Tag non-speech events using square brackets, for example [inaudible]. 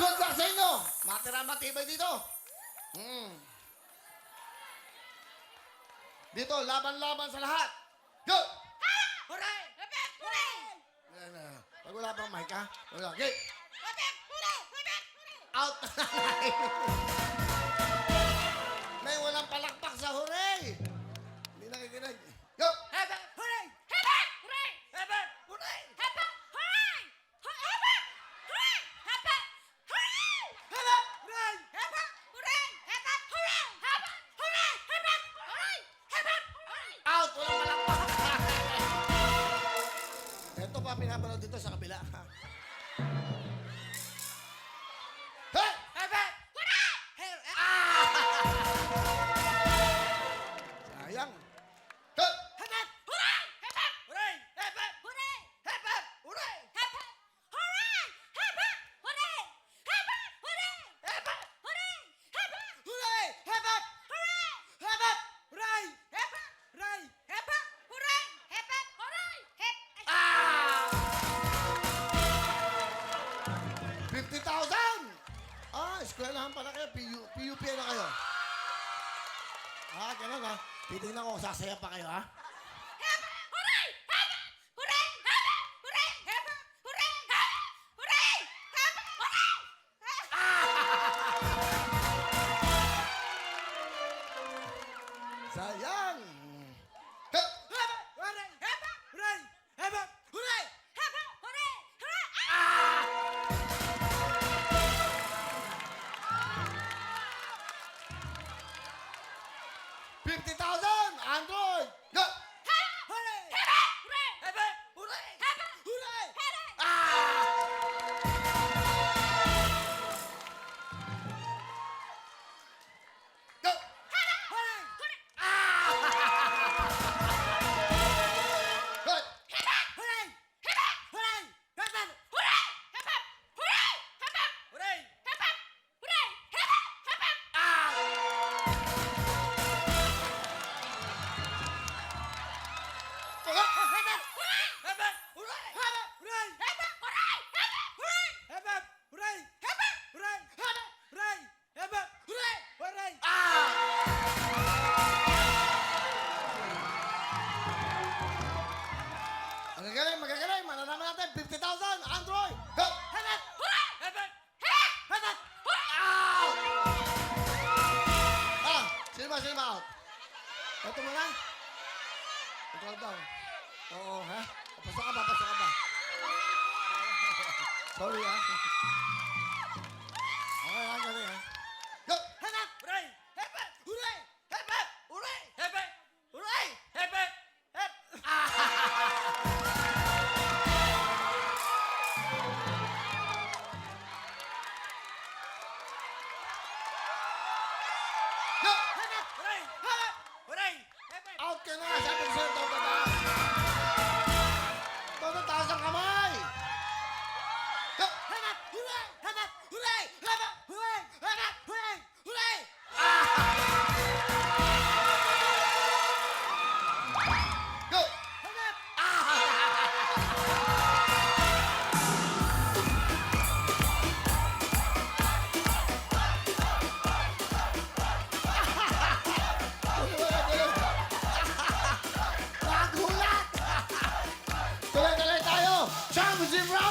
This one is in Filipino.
Good luck sa inyo. Matira matibay dito. Hmm. Dito, laban-laban sa lahat. Go! Hooray! Ayan na. Pag wala pang mic, ha? Wala. Okay. Hooray! Hepek! Hooray! Out na [laughs] May walang palakpak sa hooray. Hindi nakikinig. Go! Hepek! Hooray! Hepek! Hooray! Hepek! Hooray! Hepek! Pa pinapanood dito sa kabila. ha? [laughs] eskwelahan pala kayo. PU, PUP na kayo. Ah, ganun ha. Titignan ko kung sasaya pa kayo ha. Hepek! 50,000! Android! Go! Hooray! Hooray! Hooray! Hooray! Hooray! Hooray! Hooray! Ah! Go! Hooray! Hooray! Ah! Good! Hooray! Hooray! Hooray! Hooray! Hooray! Hooray! Hooray! Hooray! Hooray! Hooray! Hooray! Hooray! Ah! Magagaling, magagaling. Mananaman natin. 50,000! Android! Go! Hepek! Hooray! Hepek! Hepek! Hepek! Out! Ah! Sino ba? Sino ba out? Ito muna. Ikaw daw. Oo, ha? Pasok ka ba? Pasok ka ba? Sorry, ha? Okay na nga, sabi ko sa'yo, Opposite round!